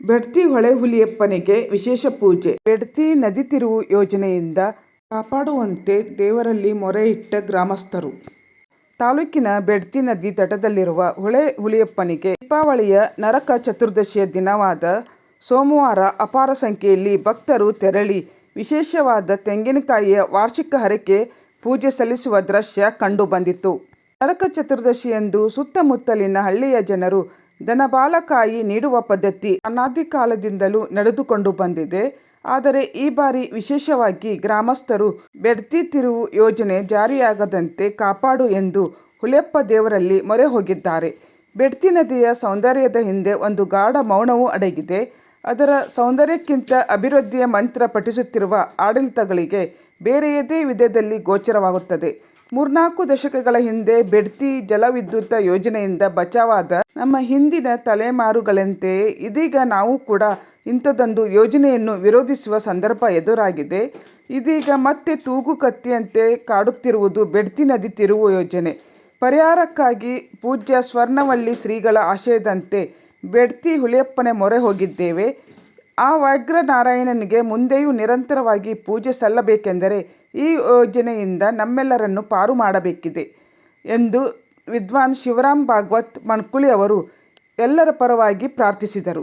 ಬೆಡ್ತಿ ಹೊಳೆಹುಲಿಯಪ್ಪನಿಗೆ ವಿಶೇಷ ಪೂಜೆ ಬೆಡ್ತಿ ನದಿ ತಿರುವು ಯೋಜನೆಯಿಂದ ಕಾಪಾಡುವಂತೆ ದೇವರಲ್ಲಿ ಮೊರೆ ಇಟ್ಟ ಗ್ರಾಮಸ್ಥರು ತಾಲೂಕಿನ ಬೆಡ್ತಿ ನದಿ ತಟದಲ್ಲಿರುವ ಹೊಳೆ ಹುಲಿಯಪ್ಪನಿಗೆ ದೀಪಾವಳಿಯ ನರಕ ಚತುರ್ದಶಿಯ ದಿನವಾದ ಸೋಮವಾರ ಅಪಾರ ಸಂಖ್ಯೆಯಲ್ಲಿ ಭಕ್ತರು ತೆರಳಿ ವಿಶೇಷವಾದ ತೆಂಗಿನಕಾಯಿಯ ವಾರ್ಷಿಕ ಹರಕೆ ಪೂಜೆ ಸಲ್ಲಿಸುವ ದೃಶ್ಯ ಕಂಡುಬಂದಿತು. ನರಕ ಚತುರ್ದಶಿಯಂದು ಸುತ್ತಮುತ್ತಲಿನ ಹಳ್ಳಿಯ ಜನರು ದನಬಾಲಕಾಯಿ ನೀಡುವ ಪದ್ಧತಿ ಅನಾದಿ ಕಾಲದಿಂದಲೂ ನಡೆದುಕೊಂಡು ಬಂದಿದೆ. ಆದರೆ ಈ ಬಾರಿ ವಿಶೇಷವಾಗಿ ಗ್ರಾಮಸ್ಥರು ಬೆಡ್ತಿ ತಿರುವು ಯೋಜನೆ ಜಾರಿಯಾಗದಂತೆ ಕಾಪಾಡು ಎಂದು ಹುಲೆಪ್ಪ ದೇವರಲ್ಲಿ ಮೊರೆ ಹೋಗಿದ್ದಾರೆ. ಬೆಡ್ತಿ ನದಿಯ ಸೌಂದರ್ಯದ ಹಿಂದೆ ಒಂದು ಗಾಢ ಮೌನವೂ ಅಡಗಿದೆ. ಅದರ ಸೌಂದರ್ಯಕ್ಕಿಂತ ಅಭಿವೃದ್ಧಿಯ ಮಂತ್ರ ಪಠಿಸುತ್ತಿರುವ ಆಡಳಿತಗಳಿಗೆ ಬೇರೆಯದೇ ವಿಧದಲ್ಲಿ ಗೋಚರವಾಗುತ್ತದೆ. ಮೂರ್ನಾಲ್ಕು ದಶಕಗಳ ಹಿಂದೆ ಬೆಡ್ತಿ ಜಲವಿದ್ಯುತ್ ಯೋಜನೆಯಿಂದ ಬಚಾವಾದ ನಮ್ಮ ಹಿಂದಿನ ತಲೆಮಾರುಗಳಂತೆಯೇ ಇದೀಗ ನಾವು ಕೂಡ ಇಂಥದ್ದೊಂದು ಯೋಜನೆಯನ್ನು ವಿರೋಧಿಸುವ ಸಂದರ್ಭ ಎದುರಾಗಿದೆ. ಇದೀಗ ಮತ್ತೆ ತೂಗು ಕತ್ತಿಯಂತೆ ಕಾಡುತ್ತಿರುವುದು ಬೆಡ್ತಿ ನದಿ ತಿರುವು ಯೋಜನೆ. ಪರಿಹಾರಕ್ಕಾಗಿ ಪೂಜ್ಯ ಸ್ವರ್ಣವಳ್ಳಿ ಶ್ರೀಗಳ ಆಶಯದಂತೆ ಬೆಡ್ತಿ ಹುಳಿಯಪ್ಪನೆ ಮೊರೆ ಹೋಗಿದ್ದೇವೆ. ಆ ವ್ಯಾಘ್ರನಾರಾಯಣನಿಗೆ ಮುಂದೆಯೂ ನಿರಂತರವಾಗಿ ಪೂಜೆ ಸಲ್ಲಬೇಕೆಂದರೆ ಈ ಯೋಜನೆಯಿಂದ ನಮ್ಮೆಲ್ಲರನ್ನು ಪಾರು ಮಾಡಬೇಕಿದೆ ಎಂದು ವಿದ್ವಾನ್ ಶಿವರಾಮ್ ಭಾಗವತ್ ಮಣ್ಕುಳಿ ಅವರು ಎಲ್ಲರ ಪರವಾಗಿ ಪ್ರಾರ್ಥಿಸಿದರು.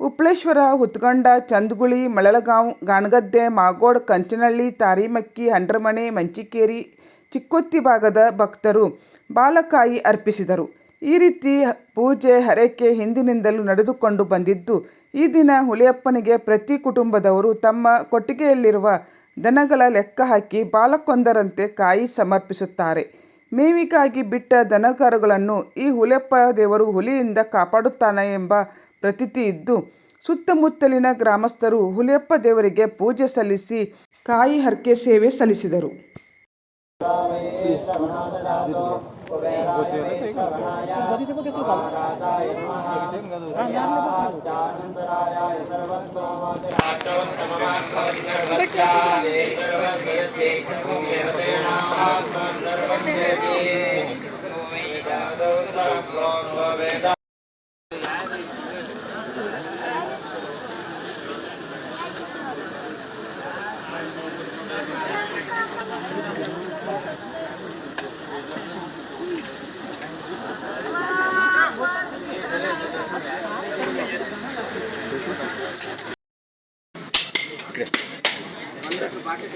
ಉಪ್ಳೇಶ್ವರ, ಹುತ್ಗಂಡ, ಚಂದ್ಗುಳಿ, ಮಳಲಗಾಂವ್, ಗಾಣಗದ್ದೆ, ಮಾಗೋಡ್, ಕಂಚನಹಳ್ಳಿ, ತಾರಿಮಕ್ಕಿ, ಹಂಡ್ರಮನೆ, ಮಂಚಿಕೇರಿ, ಚಿಕ್ಕೊತ್ತಿ ಭಾಗದ ಭಕ್ತರು ಬಾಲಕಾಯಿ ಅರ್ಪಿಸಿದರು. ಈ ರೀತಿ ಪೂಜೆ, ಹರಕೆ ಹಿಂದಿನಿಂದಲೂ ನಡೆದುಕೊಂಡು ಬಂದಿದ್ದು, ಈ ದಿನ ಹುಲಿಯಪ್ಪನಿಗೆ ಪ್ರತಿ ಕುಟುಂಬದವರು ತಮ್ಮ ಕೊಟ್ಟಿಗೆಯಲ್ಲಿರುವ ದನಗಳ ಲೆಕ್ಕ ಹಾಕಿ ಬಾಲಕ್ಕೊಂದರಂತೆ ಕಾಯಿ ಸಮರ್ಪಿಸುತ್ತಾರೆ. ಮೇವಿಗಾಗಿ ಬಿಟ್ಟ ದನಕರುಗಳನ್ನು ಈ ಹುಲೆಪ್ಪ ದೇವರು ಹುಲಿಯಿಂದ ಕಾಪಾಡುತ್ತಾನೆ ಎಂಬ ಪ್ರತೀತಿ ಇದ್ದು, ಸುತ್ತಮುತ್ತಲಿನ ಗ್ರಾಮಸ್ಥರು ಹುಲಿಯಪ್ಪ ದೇವರಿಗೆ ಪೂಜೆ ಸಲ್ಲಿಸಿ ಕಾಯಿ ಹರಕೆ ಸೇವೆ ಸಲ್ಲಿಸಿದರು. सर्वस्य सर्वस्य सर्वमेव तेनात्मन् सर्वस्य